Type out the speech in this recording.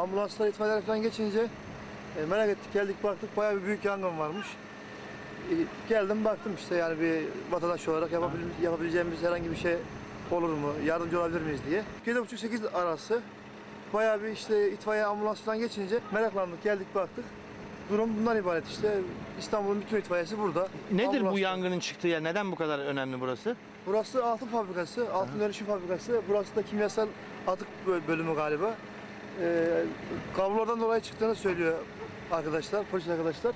ambulanslar itfaiyeler falan geçince e, merak ettik geldik baktık bayağı bir büyük yangın varmış. E, geldim baktım işte yani bir vatandaş olarak yapabil- yapabileceğimiz herhangi bir şey olur mu, yardımcı olabilir miyiz diye. 7.30-8 arası bayağı bir işte itfaiye ambulans falan geçince meraklandık geldik baktık. Durum bundan ibaret işte. İstanbul'un bütün itfaiyesi burada. Nedir bu Ambulanslar. yangının çıktığı yer? Neden bu kadar önemli burası? Burası altın fabrikası, altın dönüşüm fabrikası. Burası da kimyasal atık bö- bölümü galiba. Ee, kablolardan dolayı çıktığını söylüyor arkadaşlar, polis arkadaşlar.